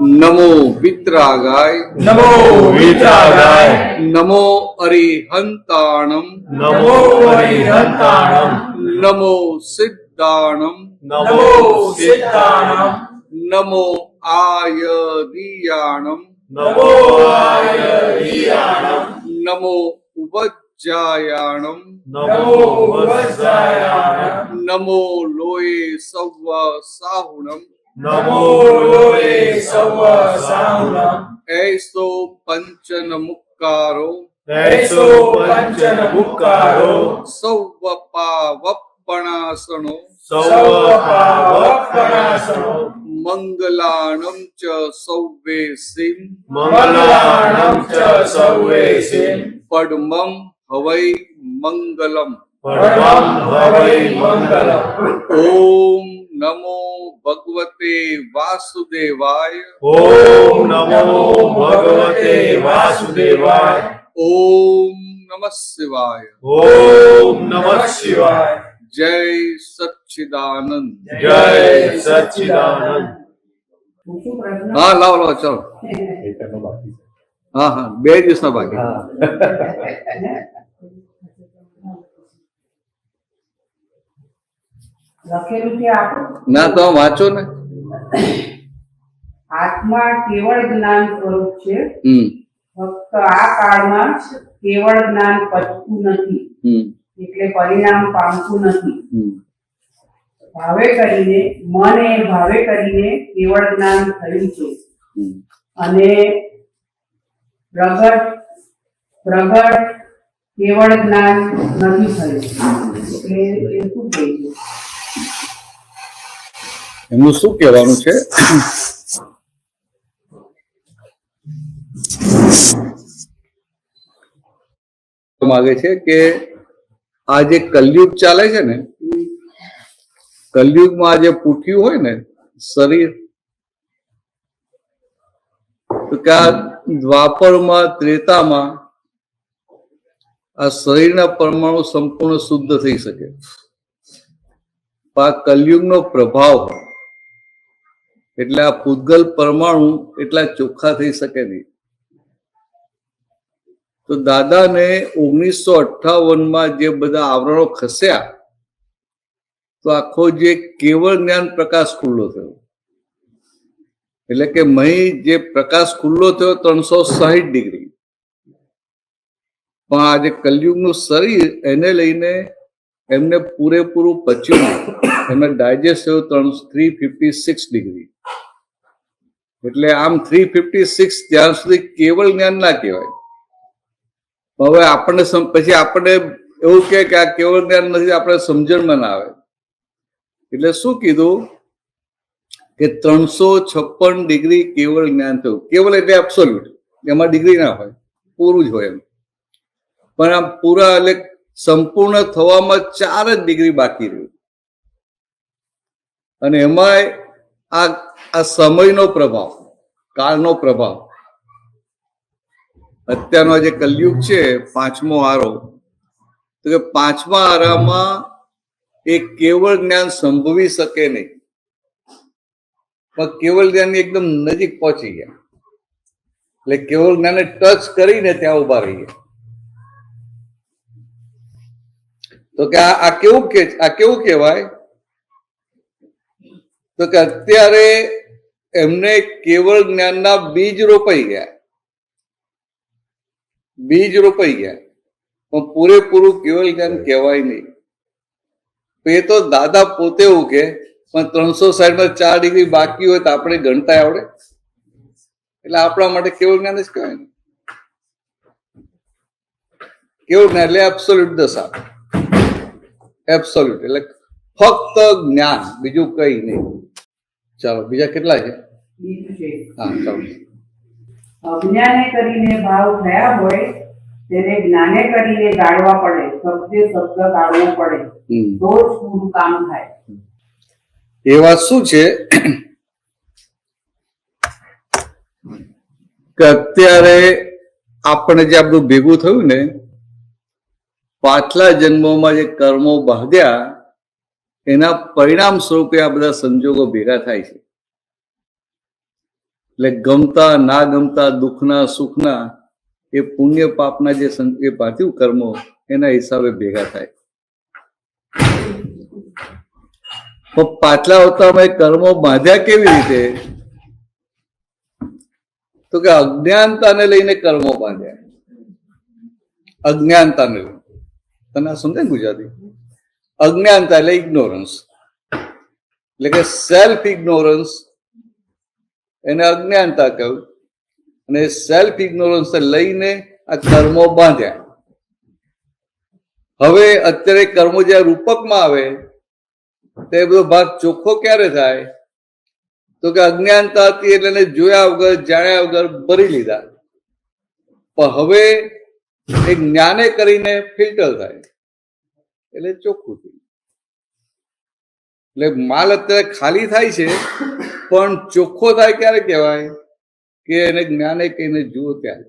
નમો વિતરાગાય નમો વિતરાગાય નમો અરિહંતાણમ નમો અરિહંતાણમ નમો સિદ્ધાણમ નમો સિદ્ધાણમ નમો આયદિયાણમ નમો આયદિયાણમ નમો ઉપજ્જાયાણમ નમો ઉપજ્જાયાણમ નમો લોય સવ સાહુણમ નમો લોય સવ સાહુણમ એસો પંચ મુક્કારો તૈસો પંચ મુક્કારો સવ પાવપણાસણો સવ પાવપણાસનો મંગલાણમ ચ સૌવે સિમ મંગલાણમ ચ સૌવે સિમ પડમમ હવૈ મંગલમ ઓમ નમો ભગવતે વાસુદેવાય ઓમ નમો ભગવતે વાસુદેવાય ઓમ નમ શિવાય ઓમ નમ શિવાય જય સચ્ચિદાનંદ જય સચ્ચિદાનંદ હા લાવ લાવ ચાલો હા હા બે દિવસના બાકી લખેલું છે આપો ના તો વાંચો ને. આત્મા કેવળ જ્ઞાન સ્વરૂપ છે? ફક્ત આ કાળમાં કેવળ જ્ઞાન પચતું નથી. એટલે પરિણામ પામતું નથી. ભાવે કરીને મન એ ભાવે કરીને કેવળ જ્ઞાન થયું છે. અને પ્રગટ પ્રગટ કેવળ જ્ઞાન નથી થયું. એટલે એ શું થઈ ગયું એમનું શું કહેવાનું છે? માગે છે કે આ જે કલયુગ ચાલે છે ને, કલયુગમાં જે પૂઠ્યું હોય ને, શરીર કે આ દ્વાપરમાં, ત્રેતામાં આ શરીરના પરમાણુ સંપૂર્ણ શુદ્ધ થઈ શકે. આ કલયુગનો પ્રભાવ હોય. એટલે આ પૂતગલ પરમાણુ એટલા ચોખ્ખા થઈ શકે નહીં. તો દાદાને ઓગણીસો અઠાવનમાં જે બધા આવરણો ખસ્યા, તો આખો જે કેવળ જ્ઞાન પ્રકાશ ખુલ્લો થયો. એટલે કે મહી જે પ્રકાશ ખુલ્લો થયો ત્રણસો સાહીઠ ડિગ્રી. પણ આ જે કલયુગનું શરીર, એને લઈને એમને પૂરેપૂરું પચ્યું. એમને ડાયજેસ્ટ થયું ત્રણ થ્રી ફિફ્ટી સિક્સ ડિગ્રી. એટલે આમ થ્રી ફિફ્ટી સિક્સ ત્યાં સુધી કેવળ જ્ઞાન ના કહેવાય. હવે આપણને પછી આપણને એવું કે આ કેવળ જ્ઞાન નથી, આપણે સમજણમાં ના આવે. એટલે શું કીધું? કે ત્રણસો છપ્પન ડિગ્રી કેવળ જ્ઞાન થયું. કેવળ એટલે એબ્સોલ્યુટ એમાં ડિગ્રી ના હોય. પૂરું જ હોય એમ. પણ આમ પૂરા એટલે સંપૂર્ણ થવામાં ચાર જ ડિગ્રી બાકી રહ્યું અને એમાંય આ આ સમયનો પ્રભાવ, કાળનો પ્રભાવ. અત્યારનો જે કલયુગ છે, પાંચમો આરો. તો કે પાંચમા આરામાં એ કેવળ જ્ઞાન સંભવી શકે નહીં. પણ કેવળ જ્ઞાનની એકદમ નજીક પહોંચી ગયા. એટલે કેવળ જ્ઞાનને ટચ કરીને ત્યાં ઊભા રહી ગયા. તો કે આ કેવું કે આ કેવું કહેવાય? તો કે અત્યારે એમને કેવળ જ્ઞાનના બીજ રોપાઈ ગયા. બીજ રોપાઈ ગયા. પણ પૂરેપૂરું કેવળ જ્ઞાન કહેવાય નહીં. એ તો દાદા પોતે એવું પણ ત્રણસો સાઈડમાં ચાર ડિગ્રી બાકી હોય તો આપણે ગણતા આવડે? એટલે આપણા માટે કેવળ જ્ઞાન જ કહેવાય ને. કેવળ જ્ઞાન એટલે એબ્સોલ્યુટ દશા. એબ્સોલ્યુટ એટલે ફક્ત જ્ઞાન, બીજું કઈ નહીં. ચાલો બીજા કેટલા છે? હા ચાલો. અજ્ઞાને કરીને ભાવ થયા હોય તેને જ્ઞાને કરીને ગાળવા પડે શબ્દે શબ્દ ગાળવો પડે તો જ પૂરું કામ થાય. એ વાત શું છે? કે અત્યારે આપણે જે આપણું ભેગું થયું ને પાછલા જન્મોમાં જે કર્મો બાંધ્યા એના પરિણામ સ્વરૂપે આ બધા સંજોગો ભેગા થાય છે. એટલે ગમતા, ના ગમતા, દુઃખના, સુખના, એ પુણ્ય પાપના જે એ પાર્થિવ કર્મો એના હિસાબે ભેગા થાય. પણ પાછલા અવતારમાં કર્મો બાંધ્યા કેવી રીતે? તો કે અજ્ઞાનતાને લઈને કર્મો બાંધ્યા. અજ્ઞાનતાને લઈને. તને સમજે ગુજરાતી? અજ્ઞાનતા એટલે ઇગ્નોરન્સ એટલે કે સેલ્ફ ઇગ્નોરન્સ એને અજ્ઞાનતા કહ્યું. અને સેલ્ફ ઇગ્નોરન્સ લઈને આ કર્મો બાંધ્યા. હવે અત્યારે કર્મો જ્યારે રૂપકમાં આવે તે બધો ભાગ ચોખ્ખો ક્યારે થાય? તો કે અજ્ઞાનતા હતી એટલે એને જોયા વગર, જાણ્યા વગર ભરી લીધા. પણ હવે એ જ્ઞાને કરીને ફિલ્ટર થાય. એટલે ચોખ્ખું થઈ એટલે માલ અત્યારે ખાલી થાય છે પણ ચોખ્ખો થાય ક્યારે કહેવાય? કે એને જ્ઞાને કહીને જુઓ ત્યારે.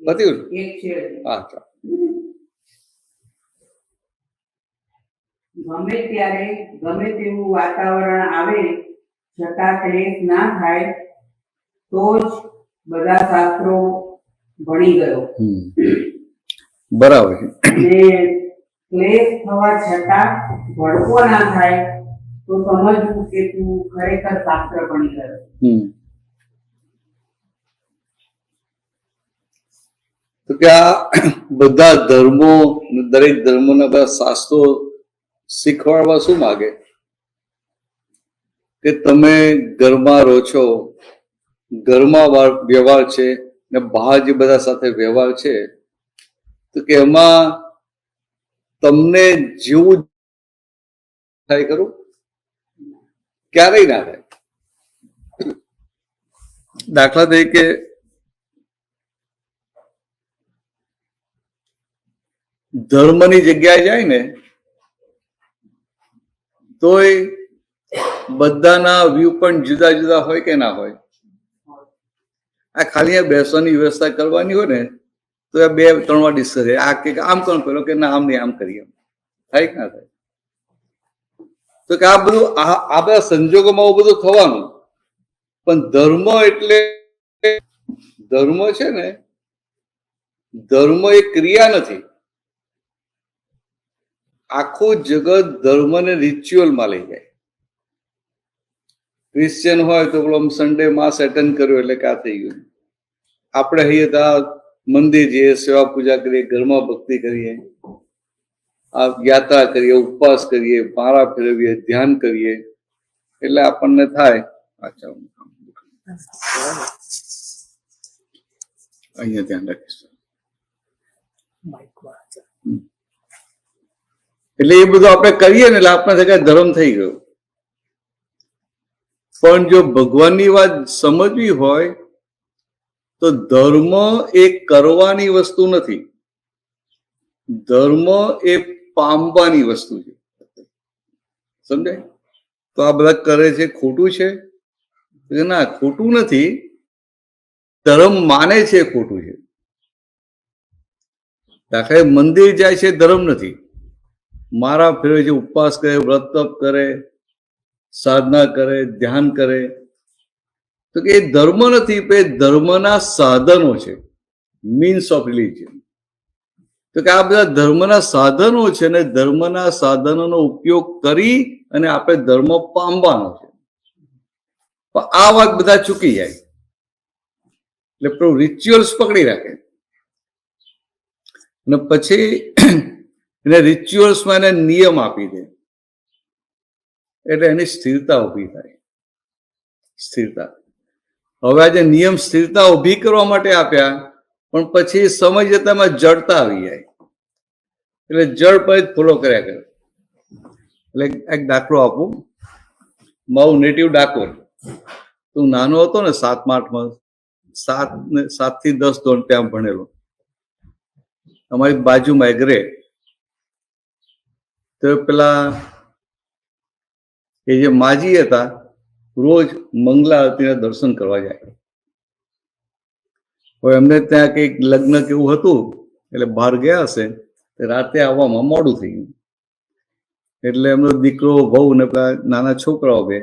પત્યું ને? છે. ગમે ત્યારે ગમે તેવું વાતાવરણ આવે છતાં ક્લેશ ના થાય તો જ બધા શાસ્ત્રો ભણી ગયો. બરાબર. ક્લેશ થવા છતાં ભડકો ના થાય તો સમજવું કે તું ખરેખર પાત્ર બની ગયો. તો કે આ બધા ધર્મો દરેક ધર્મોના બધા શાસ્ત્રો શીખવાડવા શું માગે? કે તમે ઘરમાં રહો છો ઘરમાં વ્યવહાર છે ને બહાર જે બધા સાથે વ્યવહાર છે, તો કે એમાં તમને જેવું થાય ખરું? ક્યારેય ના થાય. દાખલા તરીકે ધર્મની જગ્યાએ જાય ને, તોય બધાના વ્યૂ પણ જુદા જુદા હોય કે ના હોય? આ ખાલી આ બેસવાની વ્યવસ્થા કરવાની હોય ને, તો આ બે, ત્રણ વાર ડિસ્કસ આ કે આમ કોણ પેલો કે ના, આમ નહીં, આમ કરીએ. થાય કે ના થાય? તો કે આ બધું, આ આ બધા સંજોગોમાં આવું બધું થવાનું. પણ ધર્મ એટલે, ધર્મ છે ને, ધર્મ એ ક્રિયા નથી. આખું જગત ધર્મને રિચ્યુઅલમાં લઈ જાય. ક્રિશ્ચિયન હોય તો પેલો સન્ડે માસ એટેન્ડ કર્યો એટલે કા થઈ ગયું. આપણે અહીંયા તો મંદિર જઈએ સેવા પૂજા કરીએ ઘરમાં ભક્તિ કરીએ આ યાત્રા કરીએ ઉપવાસ કરીએ પારા ફેરવીએ ધ્યાન કરીએ એટલે આપણને થાય. અહીંયા ધ્યાન રાખીશ. એટલે એ બધું આપણે કરીએ ને એટલે આપણે કઈ ધર્મ થઈ ગયો. પણ જો ભગવાનની વાત સમજવી હોય તો ધર્મ એ કરવાની વસ્તુ નથી. ધર્મ એ પામવાની વસ્તુ છે. સમજાય? તો આ બધા કરે છે, ખોટું છે? ના, ખોટું નથી. ધર્મ માને છે, ખોટું છે. દાખલા મંદિર જાય છે, ધર્મ નથી. મારા ફેરવે છે ઉપવાસ કરે, વ્રત તપ કરે, સાધના કરે, ધ્યાન કરે તો કે એ ધર્મ નથી, પણ ધર્મના સાધનો છે. મીન્સ ઓફ રિલિજન તો કે આ બધા ધર્મના સાધનો છે અને ધર્મના સાધનોનો ઉપયોગ કરી અને આપણે ધર્મ પામવાનો છે. આ વાત બધા ચૂકી જાય. એટલે પેલું રિચ્યુઅલ્સ પકડી રાખે. અને પછી એને રિચ્યુઅલ્સમાં એને નિયમ આપી દે. એટલે એની સ્થિરતા ઊભી થાય. સ્થિરતા. હવે આજે નિયમ સ્થિરતા ઊભી કરવા માટે આપ્યા, પણ પછી સમય જતામાં જડતા આવી જાય. એટલે જડ પર જ ફોલો કર્યા કરે. એટલે એક દાખલો આપું. મારું નેટિવ ડાકોર. તું નાનો હતો ને, સાતમા આઠમાં. સાત ને સાતથી દસ ધોરણ ત્યાં ભણેલો. અમારી બાજુમાં એક રે તો પેલા એ જે માજી હતા રોજ મંગલા આરતીના દર્શન કરવા જાય. હવે એમને ત્યાં કંઈક લગ્ન કેવું હતું, એટલે બહાર ગયા હશે રાતે આવવામાં મોડું થઈ ગયું. એટલે એમનો દીકરો, વહુ ને પેલા નાના છોકરાઓ બે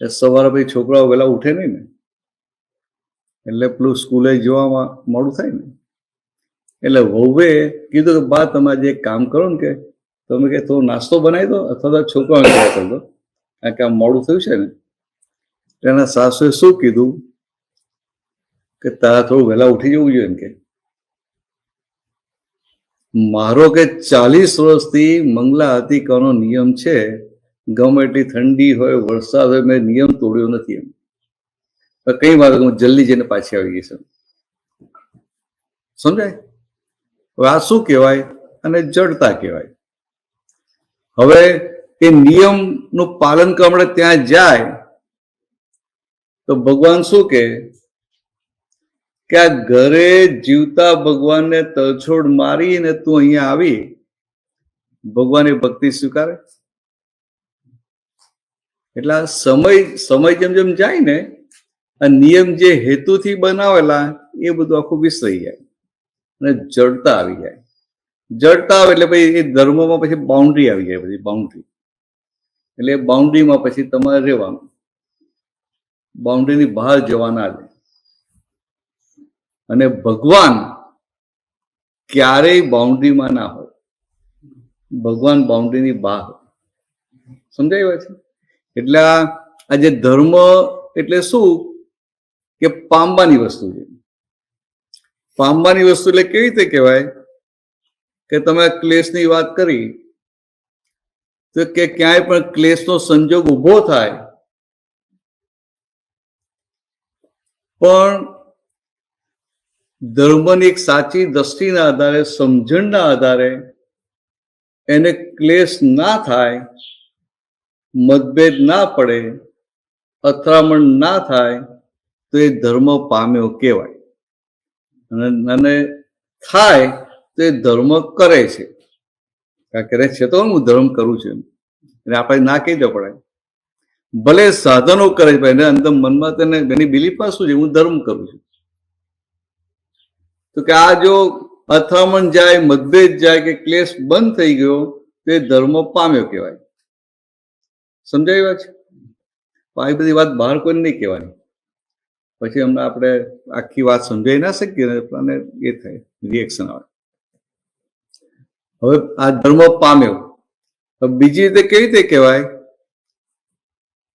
સવારે પછી છોકરાઓ વહેલા ઉઠે નહીં ને, એટલે પેલું સ્કૂલે જવામાં મોડું થાય ને. એટલે વહુએ કીધું કે, બા, તમે એક કામ કરો ને કે, તમે કે થોડો નાસ્તો બનાવી દો, અથવા તો છોકરાઓને કરી દો. કારણ કે આમ મોડું થયું છે ને એના સાસુએ શું કીધું કે તારા થોડું વહેલા ઉઠી જવું જોઈએ એમ કે. મારો કે ચાલીસ વર્ષથી મંગલા આતિકાનો નિયમ છે, ગમે એટલી ઠંડી હોય, વરસાદ હોય, મેં નિયમ તોડ્યો નથી એમ. કઈ વાત હું જલ્દી જઈને પાછી આવી ગઈ છું સમજાય? હવે આ શું કહેવાય? અને જડતા કહેવાય. હવે એ નિયમનું પાલન કરવા ત્યાં જાય, તો ભગવાન શું કે આ ઘરે જીવતા ભગવાનને તરછોડ મારીને તું અહીંયા આવી, ભગવાન એ ભક્તિ સ્વીકારે? એટલે સમય સમય જેમ જેમ જાય ને, આ નિયમ જે હેતુથી બનાવેલા, એ બધું આખું વિસરાઈ જાય અને જડતા આવી જાય. જડતા આવે એટલે પછી એ ધર્મમાં પછી બાઉન્ડ્રી આવી જાય પછી બાઉન્ડ્રી એટલે બાઉન્ડ્રીમાં પછી તમારે રહેવાનું. બાઉન્ડ્રીની બહાર જવાના દે અને ભગવાન ક્યારેય બાઉન્ડ્રીમાં ના હોય. ભગવાન બાઉન્ડ્રીની બહાર. સમજાય છે? એટલે આ જે ધર્મ એટલે શું? કે પામવાની વસ્તુ છે. પામવાની વસ્તુ એટલે કેવી રીતે કહેવાય? કે તમે ક્લેશની વાત કરી તો કે ક્યાંય પણ ક્લેશનો સંજોગ ઊભો થાય. પણ ધર્મની એક સાચી દ્રષ્ટિના આધારે, સમજણના આધારે એને ક્લેશ ના થાય, મતભેદ ના પડે, અથડામણ ના થાય, તો એ ધર્મ પામ્યો કહેવાય. અને થાય તો એ ધર્મ કરે છે. કરે છે તો હું ધર્મ કરું છું. એટલે આપણે ના કહી દો પડે. ભલે સાધનો કરે છે એને અંદર મનમાં તેને એની બિલીફમાં શું છે? હું ધર્મ કરું છું. તો કે આ જો અથડામણ જાય, મતભેદ જાય કે ક્લેશ બંધ થઈ ગયો, તો ધર્મ પામ્યો કહેવાય. સમજાય વાત છે? આવી બધી વાત બહાર કોઈને નહીં કહેવાની. પછી અમને આપણે આખી વાત સમજાઈ ના શકીએ અને એ થાય રિએક્શન આવે. હવે આ ધર્મ પામ્યો. બીજી રીતે કેવી રીતે કહેવાય?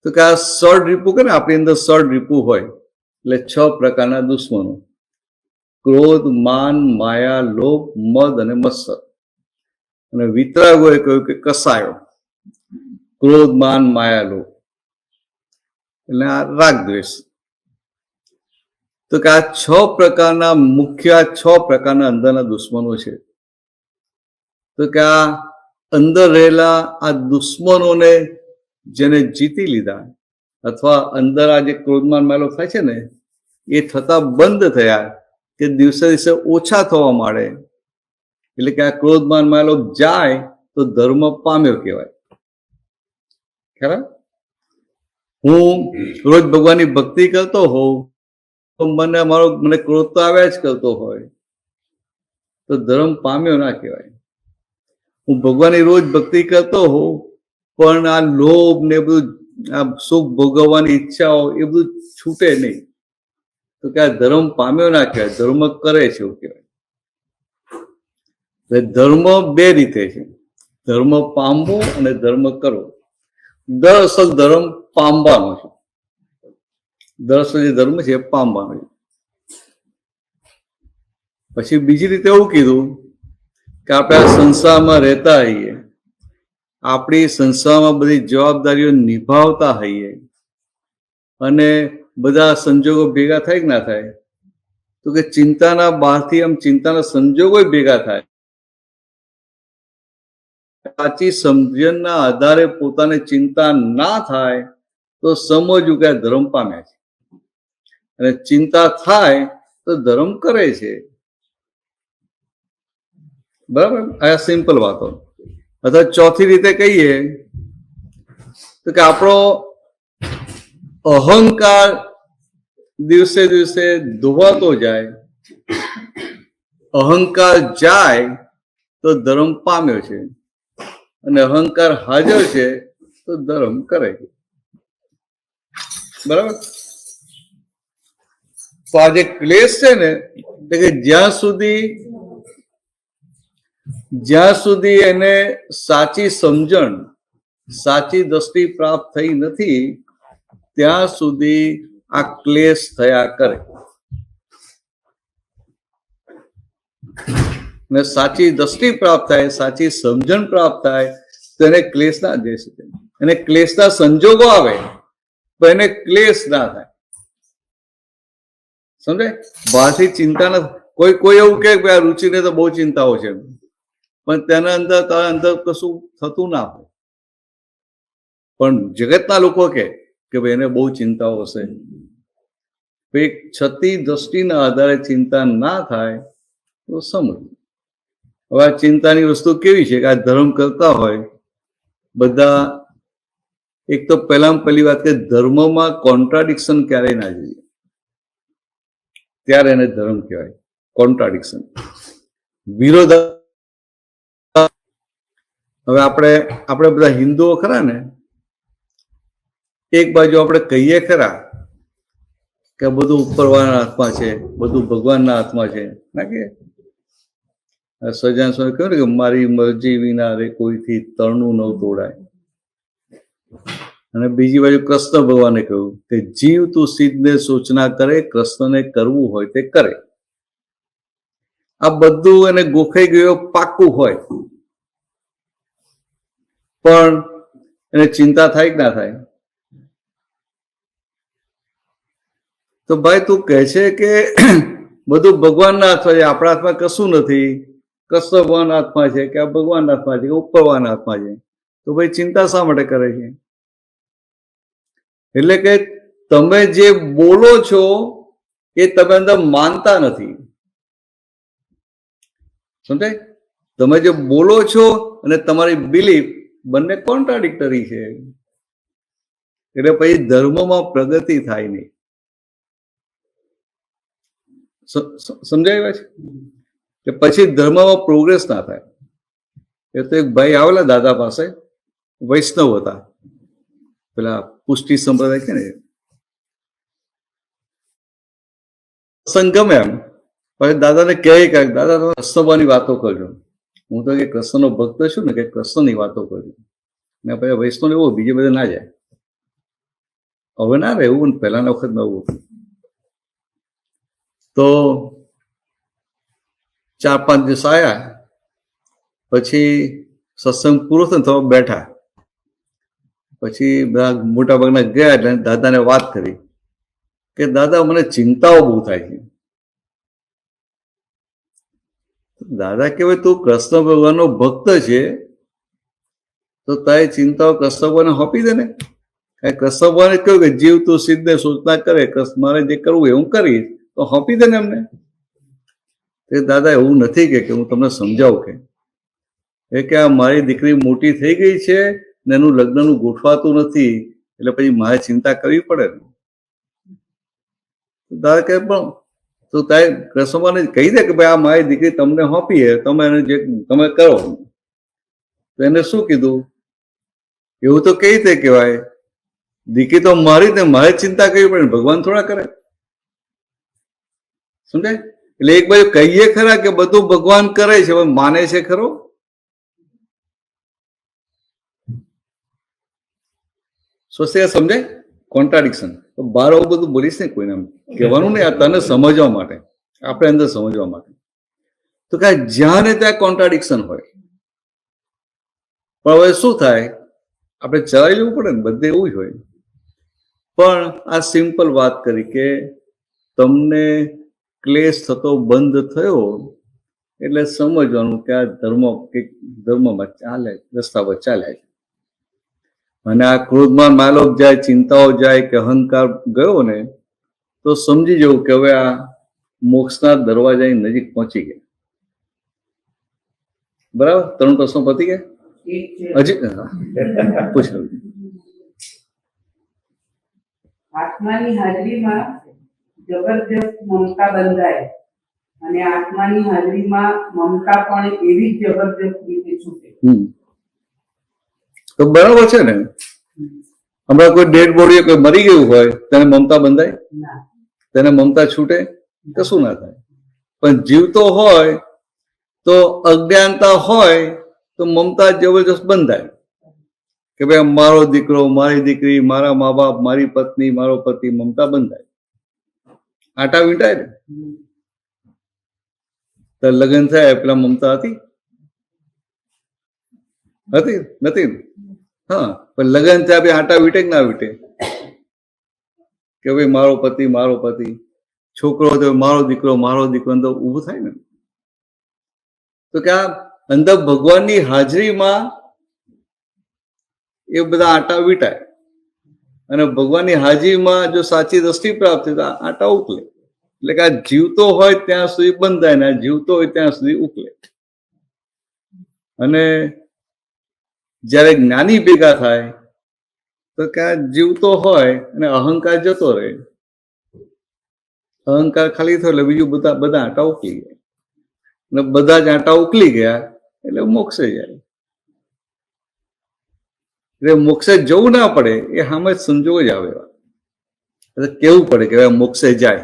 તો કે આ સળ રીપુ કે ને આપણી અંદર સળ રીપુ હોય, એટલે છ પ્રકારના દુશ્મનો. ક્રોધ, માન, માયા, લોભ, મદ અને મત્સર. અને વિતરાગોએ કહ્યું કે કસાયો. ક્રોધ, માન, માયા, લોભ. એટલે આ રાગ દ્વેષ. તો કે આ છ પ્રકારના મુખ્ય છ પ્રકારના અંદરના દુશ્મનો છે. તો કે આ અંદર રહેલા આ દુશ્મનોને જેને જીતી લીધા અથવા અંદર આ જે ક્રોધમાન માલો થાય છે ને, એ થતા બંધ થયા કે દિવસે દિવસે ઓછા થવા માંડે. એટલે કે આ ક્રોધમાન માલો જાય તો ધર્મ પામ્યો કહેવાય. ખરા હું રોજ ભગવાનની ભક્તિ કરતો હોઉં, તો મને મારો મને ક્રોધ તો આવ્યા જ કરતો હોય. તો ધર્મ પામ્યો ના કહેવાય. હું ભગવાનની રોજ ભક્તિ કરતો હોઉં, પણ આ લોભ ને બધું, આ સુખ ભોગવવાની ઈચ્છાઓ એ બધું છૂટે નહીં. તો કે આ ધર્મ પામ્યો ના કહેવાય, ધર્મ કરે છે એવું કહેવાય. ધર્મ બે રીતે છે. ધર્મ પામવો અને ધર્મ કરવો. દરઅસલ ધર્મ પામવાનો છે. દરઅસલ જે ધર્મ છે એ પામવાનો છે. પછી બીજી રીતે એવું કીધું કે આપણે આ સંસારમાં રહેતા હોઈએ. આપણી સંસારમાં બધી જવાબદારીઓ નિભાવતા હોઈએ. અને બધા સંજોગો ભેગા થાય કે ના થાય? તો કે ચિંતાના બહારથી આમ ચિંતાના સંજોગો ભેગા થાય. સાચી સમજણના આધારે પોતાને ચિંતા ના થાય, તો સમજવું કે ધર્મ પામ્યા છે. અને ચિંતા થાય, તો ધર્મ કરે છે. બરાબર? આ સિમ્પલ વાતો. અથવા ચોથી રીતે કહીએ તો કે આપણો અહંકાર દિવસે દિવસે ધોવાતો જાય, અહંકાર જાય તો ધર્મ પામ્યો છે અને અહંકાર હાજર છે તો ધર્મ કરે છે. બરાબર? તો આ જે ક્લેશ છે ને કે જ્યાં સુધી જ્યાં સુધી એને સાચી સમજણ, સાચી દ્રષ્ટિ પ્રાપ્ત થઈ નથી, ત્યાં સુધી આ ક્લેશ થયા કરે. ને સાચી દ્રષ્ટિ પ્રાપ્ત થાય, સાચી સમજણ પ્રાપ્ત થાય, તો એને ક્લેશ ના જઈ શકે. એને ક્લેશના સંજોગો આવે તો એને ક્લેશ ના થાય. સમજાય? બહારથી ચિંતા નથી. કોઈ કોઈ એવું કે રુચિને તો બહુ ચિંતાઓ છે. પણ તેના અંદર તારા અંદર કશું થતું ના હોય. પણ જગતના લોકો કે ભાઈ એને બહુ ચિંતાઓ હશે. એક છતી દ્રષ્ટિના આધારે ચિંતા ના થાય તો સમજ. હવે આ ચિંતાની વસ્તુ કેવી છે કે આ ધર્મ કરતા હોય બધા એક તો પહેલામાં પહેલી વાત કે ધર્મમાં કોન્ટ્રાડિક્શન ક્યારેય ના જોઈએ. ત્યારે એને ધર્મ કહેવાય. કોન્ટ્રાડિક્શન વિરોધ હવે આપણે આપણે બધા હિન્દુઓ ખરા ને, એક બાજુ આપણે કહીએ ખરા કે બધું ઉપરવાના હાથમાં છે, બધું ભગવાનના હાથમાં છે, ના કે? સજાન સ્વામી કહ્યું કે મારી મરજી વિના રે કોઈથી તરણું ન તોડાય. અને બીજી બાજુ કૃષ્ણ ભગવાને કહ્યું કે જીવ તું સિદ્ધને સૂચના કરે, કૃષ્ણને કરવું હોય તે કરે. આ બધું એને ગોખાઈ ગયો પાક્કું હોય. પણ એને ચિંતા થાય કે ના થાય? તો ભાઈ તું કહે છે કે બધું ભગવાનના હાથમાં છે, આપણા હાથમાં કશું નથી. ભગવાન હાથમાં છે કે આ ભગવાનના હાથમાં છે કે ઉપરવાના હાથમાં છે? તો ભાઈ ચિંતા શા માટે કરે છે? એટલે કે તમે જે બોલો છો એ તમે અંદર માનતા નથી. સમજાય? તમે જે બોલો છો અને તમારી બિલીફ બંને કોન્ટ્રાડિક્ટરી છે. એટલે પછી ધર્મમાં પ્રગતિ થાય નહીં. સમજાય છે કે પછી ધર્મમાં પ્રોગ્રેસ ના થાય. એ તો એક ભાઈ આવેલા દાદા પાસે, વૈષ્ણવ હતા. પેલા પુષ્ટિ સંપ્રદાય કે ને સંગમ એમ. પછી દાદાને કહે કે, દાદા તમે કૃષ્ણભાની વાતો કરજો. હું તો કે કૃષ્ણનો ભક્ત છું ને કે કૃષ્ણની વાતો કરી ને પછી વૈષ્ણવ એવો બીજે બધે ના જાય. હવે ના રહે એવું ને પહેલાના વખત નવું હતું. તો ચાર પાંચ દિવસ આવ્યા પછી સત્સંગ પૂરો થયો તો બેઠા. પછી બધા મોટા ભાગના ગયા એટલે દાદાને વાત કરી કે, દાદા, મને ચિંતાઓ બહુ થાય છે. દાદા કહેવાય તું કૃષ્ણ ભગવાનનો ભક્ત છે, તો તારી ચિંતાઓ કૃષ્ણ ભગવાન સોંપી દે ને? કારણ કૃષ્ણ ભગવાને કહ્યું કે જીવ તું સિદ્ધને સૂચના કરે, કૃષ્ણ મારે જે કરવું એ હું કરીશ, તો સોંપી દે ને એમને? તે દાદા એવું નથી કે હું તમને સમજાવું કે. એ કે આ મારી દીકરી મોટી થઈ ગઈ છે ને એનું લગ્નનું ગોઠવાતું નથી, એટલે પછી મારે ચિંતા કરવી પડે. દાદા કહે, પણ તો તારે કૃષ્ણને કહી દે કે ભાઈ આ મારી દીકરી તમને સોંપી તમે એને જે તમે કરો. તો એને શું કીધું? એવું તો કઈ રીતે કહેવાય. દીકરી તો મારી ને મારે ચિંતા કરવી પડે ભગવાન થોડા કરે. સમજાય? એટલે એક બાજુ કહીએ ખરા કે બધું ભગવાન કરે છે, પણ માને છે ખરો? સ્વસ્તિક સમજાય? કોન્ટ્રાડિક્શન બહાર આવું બધું બોલીશ ને કોઈને કહેવાનું નહીં આ તને સમજવા માટે. આપણે અંદર સમજવા માટે. તો કે જ્યાં ને ત્યાં કોન્ટ્રાડિક્શન હોય. પણ હવે શું થાય? આપણે ચલાવી લેવું પડે ને બધે એવું જ હોય. પણ આ સિમ્પલ વાત કરી કે તમને ક્લેશ થતો બંધ થયો એટલે સમજવાનું કે આ ધર્મ કે ધર્મમાં ચાલે રસ્તા પર ચાલ્યા છે. અને આ ક્રોધમાં માલોક જાય ચિંતાઓ જાય કે અહંકાર ગયો ને તો સમજી જવું કે હવે આ મોક્ષના દરવાજાની નજીક પહોંચી ગયા. બરાબર? ત્રણ પ્રશ્નો પતી ગયા? હજી. પૂછો. આત્માની હાજરીમાં જબરજસ્ત મમતા બંધાય અને આત્માની હાજરીમાં મમતા પણ એવી જબરજસ્ત રીતે છૂટે. તો બરાબર છે ને? હમણાં કોઈ ડેડ બોડી કોઈ મરી ગયું હોય તેને મમતા બંધાય? તેને મમતા છૂટે? કશું ના થાય? પણ જીવતો હોય તો અજ્ઞાનતા હોય તો મમતા જબરજસ્ત બંધાય. કે ભાઈ મારો દીકરો મારી દીકરી મારા મા બાપ મારી પત્ની મારો પતિ મમતા બંધાય. આટા વીંટાય ને? તો લગ્ન થયા પેલા મમતા હતી? હતી નથી? હા, પણ લગ્ન થયા બી હાટા વીટે ના વીટે. કે ભાઈ મારો પતિ મારો પતિ, છોકરો તો મારો દીકરો મારો દીકરો તો ઊભું થાય ને. તો કે આ અંદર ભગવાનની હાજરીમાં એ બધા આટા વીટાય. અને ભગવાનની હાજરીમાં જો સાચી દ્રષ્ટિ પ્રાપ્ત થાય તો આટા ઉકલે. એટલે કે આ જીવતો હોય ત્યાં સુધી બંધાય ને જીવતો હોય ત્યાં સુધી ઉકલે. અને જ્યારે જ્ઞાની ભેગા થાય, તો ક્યાં જીવતો હોય અને અહંકાર જતો રહે. અહંકાર ખાલી થયો એટલે બીજું બધા બધા આંટા ઉકલી ગયા. અને બધા જ આંટા ઉકલી ગયા એટલે મોક્ષે જાય. એટલે મોક્ષે જવું ના પડે એ સામે સંજોગ જ આવે. એટલે કેવું પડે કે મોક્ષે જાય.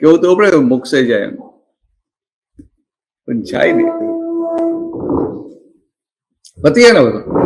કેવું તો પડે મોક્ષે જાય એમ. પણ જાય નહીં. પતી ગયા ને બધું